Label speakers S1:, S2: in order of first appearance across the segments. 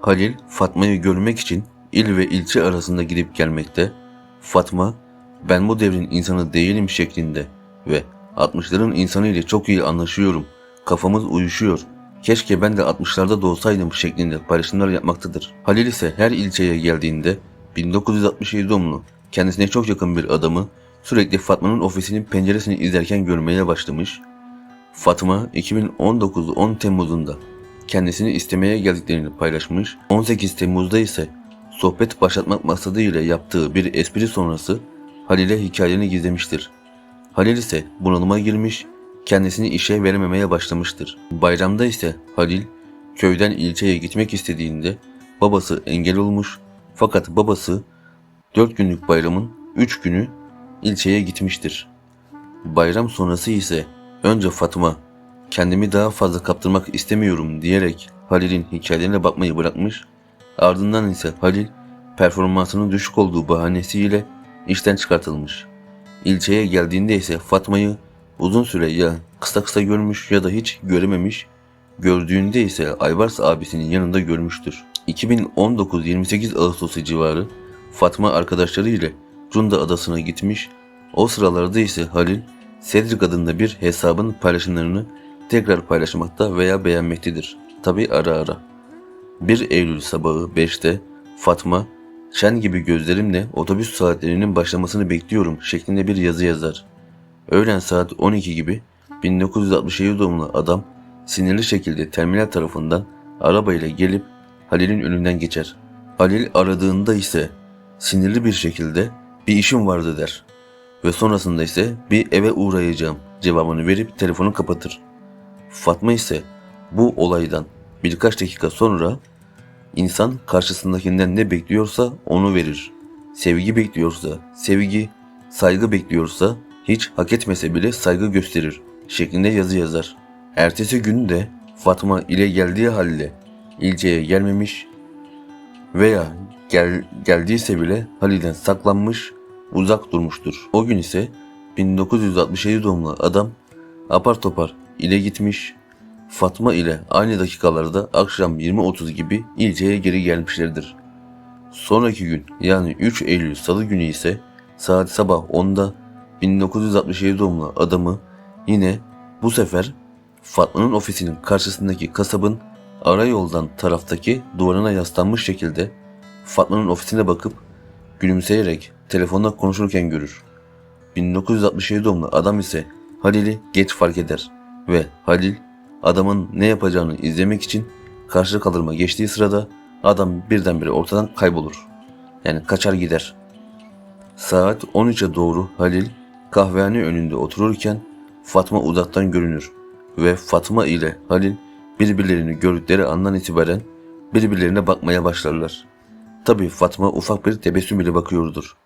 S1: Halil, Fatma'yı görmek için il ve ilçe arasında gidip gelmekte. Fatma, ben bu devrin insanı değilim şeklinde ve 60'ların insanı ile çok iyi anlaşıyorum. Kafamız uyuşuyor. Keşke ben de 60'larda doğsaydım şeklinde paylaşımlar yapmaktadır. Halil ise her ilçeye geldiğinde 1967 doğumlu kendisine çok yakın bir adamı sürekli Fatma'nın ofisinin penceresini izlerken görmeye başlamış. Fatma 2019 10 Temmuz'unda kendisini istemeye geldiklerini paylaşmış. 18 Temmuz'da ise sohbet başlatmak maksadıyla yaptığı bir espri sonrası Halil'e hikayelerini gizlemiştir. Halil ise bunalıma girmiş, kendisini işe verememeye başlamıştır. Bayramda ise Halil köyden ilçeye gitmek istediğinde babası engel olmuş fakat babası 4 günlük bayramın 3 günü ilçeye gitmiştir. Bayram sonrası ise önce Fatma kendimi daha fazla kaptırmak istemiyorum diyerek Halil'in hikayelerine bakmayı bırakmış. Ardından ise Halil performansının düşük olduğu bahanesiyle işten çıkartılmış. İlçeye geldiğinde ise Fatma'yı uzun süre ya kısa kısa görmüş ya da hiç görememiş. Gördüğünde ise Aybars abisinin yanında görmüştür. 2019 28 Ağustos civarı Fatma arkadaşları ile Cunda adasına gitmiş. O sıralarda ise Halil Cedric adında bir hesabın paylaşımlarını tekrar paylaşmakta veya beğenmektedir. Tabi ara ara. 1 Eylül sabahı 5'te Fatma, şen gibi gözlerimle otobüs saatlerinin başlamasını bekliyorum şeklinde bir yazı yazar. Öğlen saat 12 gibi 1967 doğumlu adam sinirli şekilde terminal tarafından arabayla gelip Halil'in önünden geçer. Halil aradığında ise sinirli bir şekilde bir işim vardı der. Ve sonrasında ise bir eve uğrayacağım cevabını verip telefonu kapatır. Fatma ise bu olaydan birkaç dakika sonra insan karşısındakinden ne bekliyorsa onu verir. Sevgi bekliyorsa sevgi, saygı bekliyorsa hiç hak etmese bile saygı gösterir şeklinde yazı yazar. Ertesi gün de Fatma ile geldiği halde ilçeye gelmemiş veya gel, geldiyse bile Halil'den saklanmış, uzak durmuştur. O gün ise 1967 doğumlu adam apar topar ile gitmiş, Fatma ile aynı dakikalarda akşam 20.30 gibi ilçeye geri gelmişlerdir. Sonraki gün yani 3 Eylül Salı günü ise saat sabah 10'da 1967 doğumlu adamı yine bu sefer Fatma'nın ofisinin karşısındaki kasabın ara yoldan taraftaki duvarına yaslanmış şekilde Fatma'nın ofisine bakıp gülümseyerek telefonda konuşurken görür. 1967 doğumlu adam ise Halil'i geç fark eder ve Halil adamın ne yapacağını izlemek için karşı kaldırıma geçtiği sırada adam birdenbire ortadan kaybolur. Yani kaçar gider. Saat 13'e doğru Halil kahvehane önünde otururken Fatma uzaktan görünür ve Fatma ile Halil birbirlerini gördükleri andan itibaren birbirlerine bakmaya başlarlar. Tabi Fatma ufak bir tebessüm ile bakıyordur.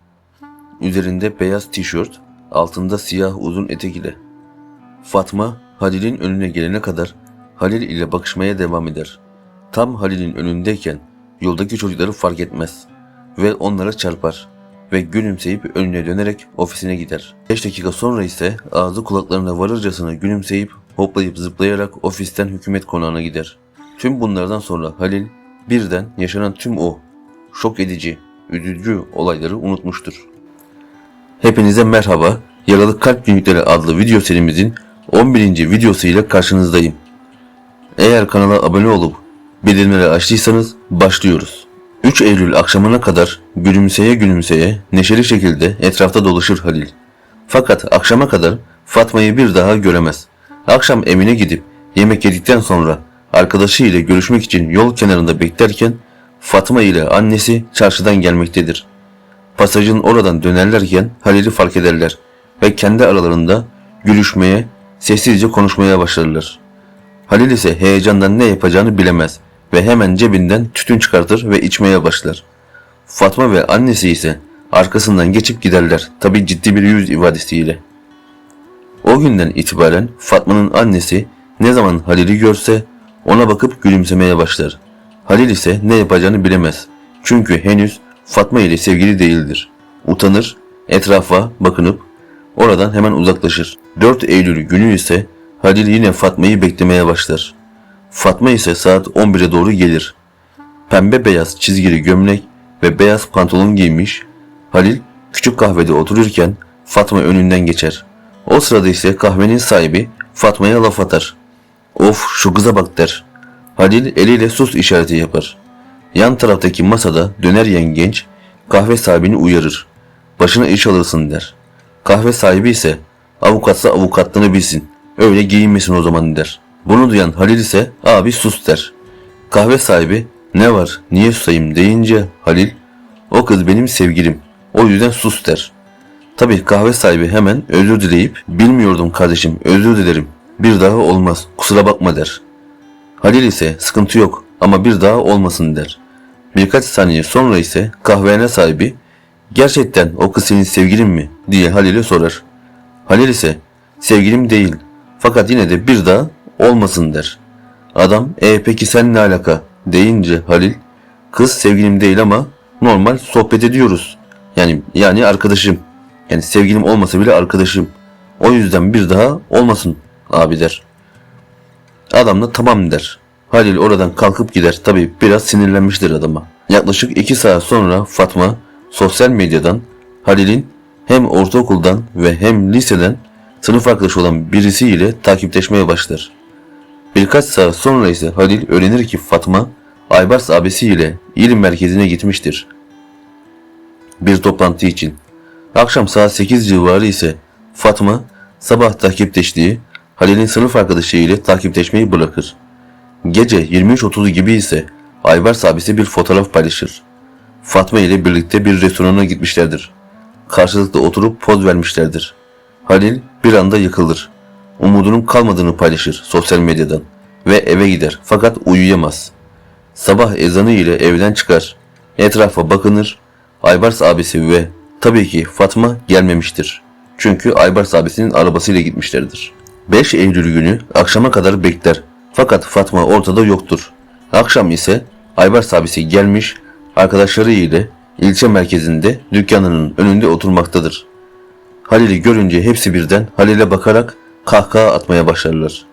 S1: Üzerinde beyaz tişört, altında siyah uzun etek ile. Fatma Halil'in önüne gelene kadar Halil ile bakışmaya devam eder. Tam Halil'in önündeyken yoldaki çocukları fark etmez ve onlara çarpar ve gülümseyip önüne dönerek ofisine gider. 5 dakika sonra ise ağzı kulaklarına varırcasına gülümseyip hoplayıp zıplayarak ofisten hükümet konağına gider. Tüm bunlardan sonra Halil birden yaşanan tüm o şok edici, üzücü olayları unutmuştur. Hepinize merhaba. Yaralı Kalp Günlükleri adlı video serimizin 11. videosuyla karşınızdayım. Eğer kanala abone olup bildirimleri açtıysanız başlıyoruz. 3 Eylül akşamına kadar gülümseye gülümseye neşeli şekilde etrafta dolaşır Halil. Fakat akşama kadar Fatma'yı bir daha göremez. Akşam evine gidip yemek yedikten sonra arkadaşı ile görüşmek için yol kenarında beklerken Fatma ile annesi çarşıdan gelmektedir. Pasajın oradan dönerlerken Halil'i fark ederler ve kendi aralarında gülüşmeye, sessizce konuşmaya başlarlar. Halil ise heyecandan ne yapacağını bilemez ve hemen cebinden tütün çıkartır ve içmeye başlar. Fatma ve annesi ise arkasından geçip giderler tabi ciddi bir yüz ifadesiyle. O günden itibaren Fatma'nın annesi ne zaman Halil'i görse ona bakıp gülümsemeye başlar. Halil ise ne yapacağını bilemez. Çünkü henüz Fatma ile sevgili değildir. Utanır, etrafa bakınıp oradan hemen uzaklaşır. 4 Eylül günü ise Halil yine Fatma'yı beklemeye başlar. Fatma ise saat 11'e doğru gelir. Pembe beyaz çizgili gömlek ve beyaz pantolon giymiş. Halil küçük kahvede otururken Fatma önünden geçer. O sırada ise kahvenin sahibi Fatma'ya laf atar. Of şu kıza bak der. Halil eliyle sus işareti yapar. Yan taraftaki masada döner yiyen genç kahve sahibini uyarır. Başına iş alırsın der. Kahve sahibi ise avukatsa avukatlığını bilsin. Öyle giyinmesin o zaman der. Bunu duyan Halil ise abi sus der. Kahve sahibi ne var niye susayım deyince Halil o kız benim sevgilim o yüzden sus der. Tabi kahve sahibi hemen özür dileyip bilmiyordum kardeşim özür dilerim bir daha olmaz kusura bakma der. Halil ise sıkıntı yok ama bir daha olmasın der. Birkaç saniye sonra ise kahvehane sahibi gerçekten o kız senin sevgilin mi diye Halil'e sorar. Halil ise sevgilim değil fakat yine de bir daha olmasın der. Adam e peki sen ne alaka deyince Halil kız sevgilim değil ama normal sohbet ediyoruz. Yani yani arkadaşım. Yani sevgilim olmasa bile arkadaşım. O yüzden bir daha olmasın abi der. Adam da tamam der. Halil oradan kalkıp gider. Tabi biraz sinirlenmiştir adama. Yaklaşık iki saat sonra Fatma sosyal medyadan Halil'in hem ortaokuldan ve hem liseden sınıf arkadaşı olan birisiyle takipleşmeye başlar. Birkaç saat sonra ise Halil öğrenir ki Fatma Aybars abisiyle ilim merkezine gitmiştir. Bir toplantı için. Akşam saat 8 civarı ise Fatma sabah takipleştiği Halil'in sınıf arkadaşı ile takipleşmeyi bırakır. Gece 23.30 gibi ise Aybars abisi bir fotoğraf paylaşır. Fatma ile birlikte bir restorana gitmişlerdir. Karşılıklı oturup poz vermişlerdir. Halil bir anda yıkılır. Umudunun kalmadığını paylaşır sosyal medyadan ve eve gider fakat uyuyamaz. Sabah ezanı ile evden çıkar. Etrafa bakınır. Aybars abisi ve tabii ki Fatma gelmemiştir. Çünkü Aybars abisinin arabasıyla gitmişlerdir. 5 Eylül günü akşama kadar bekler. Fakat Fatma ortada yoktur. Akşam ise Aybars abisi gelmiş arkadaşları ile ilçe merkezinde dükkanının önünde oturmaktadır. Halil'i görünce hepsi birden Halil'e bakarak kahkaha atmaya başlarlar.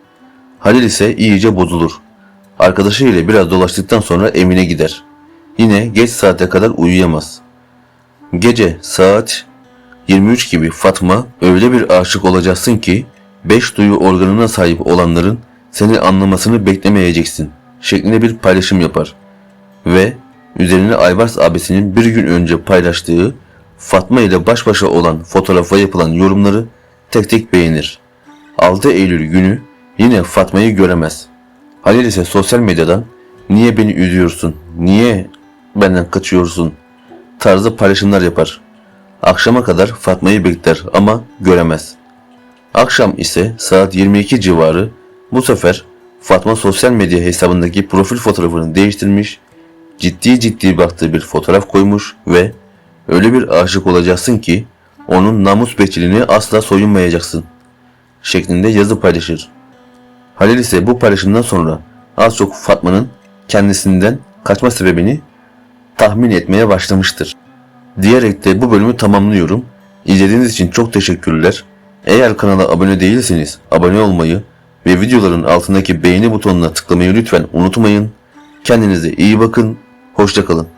S1: Halil ise iyice bozulur. Arkadaşı ile biraz dolaştıktan sonra evine gider. Yine geç saate kadar uyuyamaz. Gece saat 23 gibi Fatma öyle bir aşık olacaksın ki beş duyu organına sahip olanların seni anlamasını beklemeyeceksin şeklinde bir paylaşım yapar. Ve üzerine Aybars abisinin bir gün önce paylaştığı Fatma ile baş başa olan fotoğrafa yapılan yorumları tek tek beğenir. 6 Eylül günü yine Fatma'yı göremez. Halil ise sosyal medyadan niye beni üzüyorsun, niye benden kaçıyorsun tarzı paylaşımlar yapar. Akşama kadar Fatma'yı bekler ama göremez. Akşam ise saat 22 civarı bu sefer Fatma sosyal medya hesabındaki profil fotoğrafını değiştirmiş, ciddi ciddi baktığı bir fotoğraf koymuş ve öyle bir aşık olacaksın ki onun namus bekçiliğini asla soyunmayacaksın şeklinde yazı paylaşır. Halil ise bu paylaşımdan sonra az çok Fatma'nın kendisinden kaçma sebebini tahmin etmeye başlamıştır. Diyerek de bu bölümü tamamlıyorum. İzlediğiniz için çok teşekkürler. Eğer kanala abone değilseniz abone olmayı ve videoların altındaki beğeni butonuna tıklamayı lütfen unutmayın. Kendinize iyi bakın. Hoşçakalın.